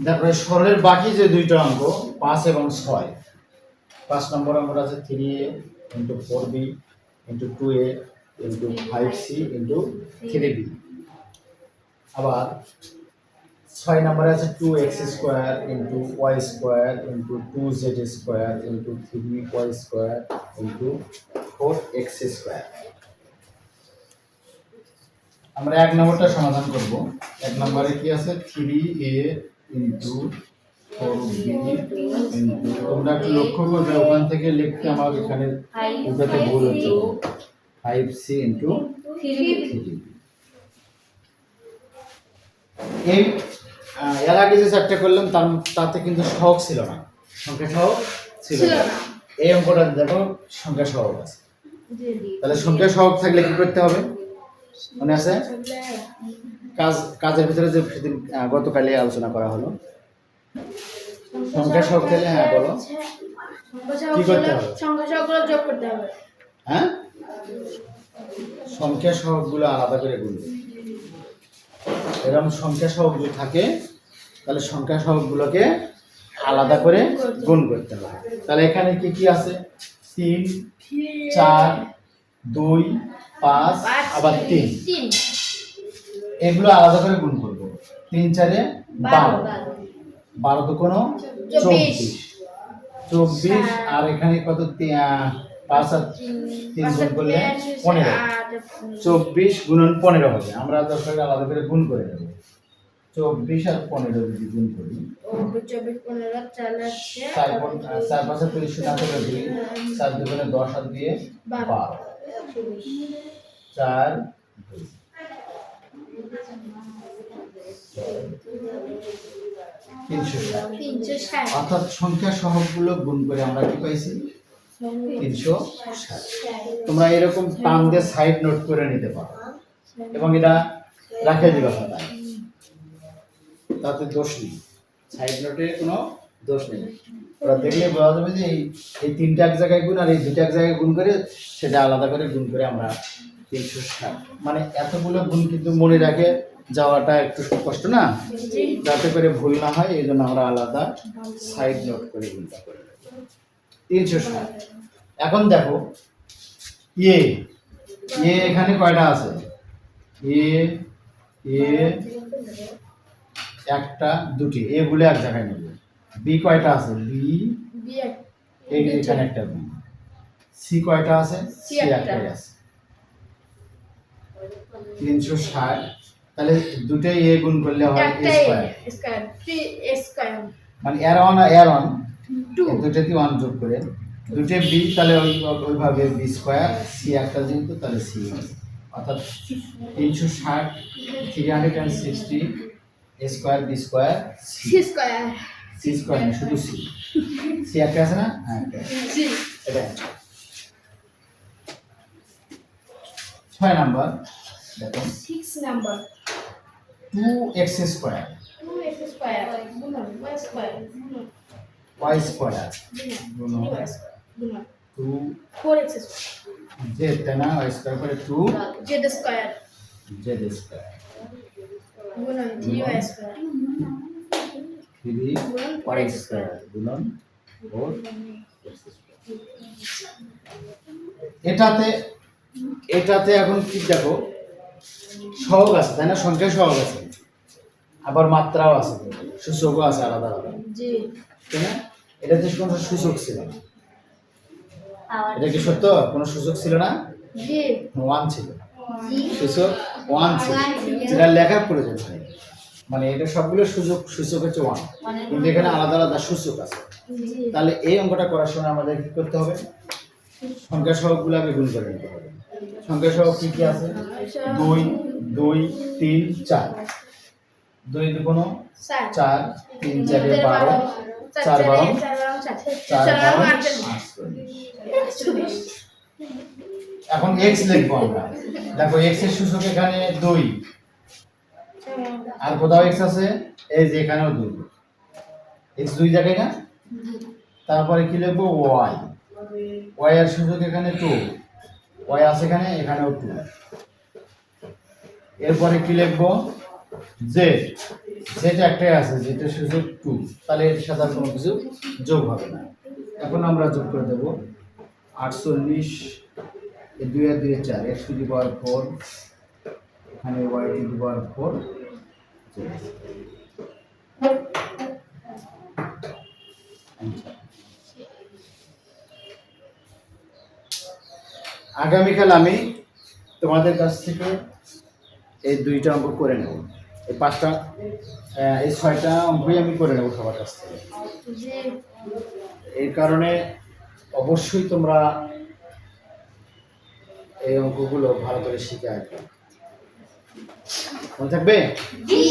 তারপরে সরলের বাকি যে দুইটা অঙ্ক পাঁচ এবং ছয়, পাঁচ নম্বর অঙ্কটা আছে three a into four b into two a into five c into three b আবার ছয় নম্বরে আছে two x square into y square into two z square into three y square into four x square আমরা এক নম্বরটা সমাধান করব। এক নম্বরে কি আছে? Three a into four b into তোমরা একটু লক্ষ্য করবে ওখান থেকে লিখতে আমার এখানে ওটাতে ভুল হচ্ছে। ফাইভ সি ইন্টু এই এর আগে যে চারটে করলাম তার তাতে কিন্তু সহগ ছিল না। সংখ্যা সহগ ছিল না। এই অঙ্কটা দেখো সংখ্যা সহগ আছে। তাহলে সংখ্যা সহগ থাকলে কি করতে হবে? মনে আছে? কাজ কাজের ভিতরে যে সেদিন আহ, গতকালে আলোচনা করা হলো। সংখ্যা সহগ থাকলে হ্যাঁ বলো। কি করতে হবে? সংখ্যা সহগুলো যোগ করতে হবে। হ্যাঁ? সংখ্যা সহগগুলো আলাদা করে গুনবে এরকম সংখ্যা সহগ যদি থাকে তাহলে সংখ্যা সহগগুলোকে আলাদা করে গুণ করতে হবে। তাহলে এখানে কি কি আছে? তিন চার দুই পাঁচ পাঁচ, আবার তিন। এগুলো আলাদা করে গুণ করব। তিন চারে বারো। বারো। তো কোনো? চব্বিশ। চব্বিশ। আর এখানে কত? পাঁচ আর তিন গুণ করলে পনেরো। চব্বিশ গুণন পনেরো হবে। আমরা দরকার আলাদা করে গুণ করে দেবো চব্বিশ আর পনেরো যদি গুণ করি। চার চার তিরিশ না করে দুই। চার দুগুণে দশ আর দিয়ে বারো। চার তিনশো ষাট। অর্থাৎ সংখ্যা সহগগুলো গুণ করে আমরা কি পাইছি? তিনশো ষাট। তোমরা এরকম টান দিয়ে সাইড নোট করে নিতে পারো। এবং এটা রাখে দিবা খাতায় তাতে দোষ নেই। সাইড নোটে কোনো দোষ নেই। ওরা দেখলে বোঝা যাবে যে এই তিনটা এক জায়গায় গুণ আর এই দুটা এক জায়গায় গুণ করে সেটা আলাদা করে গুণ করে আমরা তিনশো ষাট মানে এতগুলো গুণ কিন্তু মনে রাখে যাওয়াটা একটু কষ্ট না? যাতে করে ভুল না হয় এই জন্য আমরা আলাদা সাইড নোট করে গুণটা করে তিনশো ষাট এখন দেখো ইয়ে ইয়ে এখানে কয়টা আছে? এ এ একটা দুটি। এ বলে এক জায়গায় নেবে বি কয়টা আছে? বি এখানে একটা বি সি কয়টা আছে? সি একটা। একটাই আছে। তিনশো ষাট। তাহলে দুটোই এ গুণ করলে হয় এ স্কয়ার মানে এর আর এর ওয়ান টু দুটোতে ওয়ান যোগ করে। দুটো বি তাহলে ওই ওইভাবে বি স্কোয়ার সি একটা যেহেতু তাহলে সি অর্থাৎ তিনশো ষাট three hundred and sixty a square b square c square c square না শুধু সি সি একটা আছে না? হ্যাঁ এটা ছয় নাম্বার দেখো। Six number. Two x square y square two four x square z না ওয়াই স্কোয়ার করে two z square z square গুণন three y square three y square গুণন ফোর এটাতে এটাতে এখন কি দেখো সহগ আছে তাই না? সংখ্যা সহগ আছে। আবার মাত্রাও আছে সূচকও আছে আলাদা আলাদা। জি। তাই না? এটাতে কোনো সূচক ছিল না। এটা কি সত্য? কোনো সূচক ছিল না? জি। ওয়ান ছিল। সূচক ওয়ান ছিল। যেটা লেখার প্রয়োজন হয়। মানে এটা সবগুলো সূচক সূচক হচ্ছে ওয়ান কিন্তু এখানে আলাদা আলাদা সূচক আছে। তাহলে এই অঙ্কটা করার সময় আমাদের কি করতে হবে? সংখ্যা সহগগুলো আগে গুণ করে নিতে হবে। সংখ্যা সহগ কি কি আছে? দুই দুই তিন চার। দুই দুগুণ চার। তিন চারে বারো চার বারো চার বারো এখন এক্স লিখব আমরা। দেখো এক্সের সূচক এখানে দুই। আর কোথাও এক্স আছে? এই যে এখানেও দুই। এক্স দুই জায়গায় না? তারপরে কি লিখব? ওয়াই ওয়াই এর সুযোগ এখানে টু ওয়াই আছে এখানে, এখানেও টু এরপরে কি লিখব? জেড সেটা একটাই আছে যেটা সুযোগ টু তাহলে এর সাথে কোনো কিছু যোগ হবে না। এখন আমরা যোগ করে দেবো। আটচল্লিশ দুই আর দুই চার। X to the power four এখানে y to the power four আগামীকাল আমি তোমাদের কাছ থেকে এই দুইটা অঙ্ক করে নেব। এই পাঁচটা এই ছয়টা অঙ্কই আমি করে নেব সবার কাছ থেকে। এই কারণে অবশ্যই তোমরা এই অঙ্কগুলো ভালো করে শিখে আসবে। মনে থাকবে জি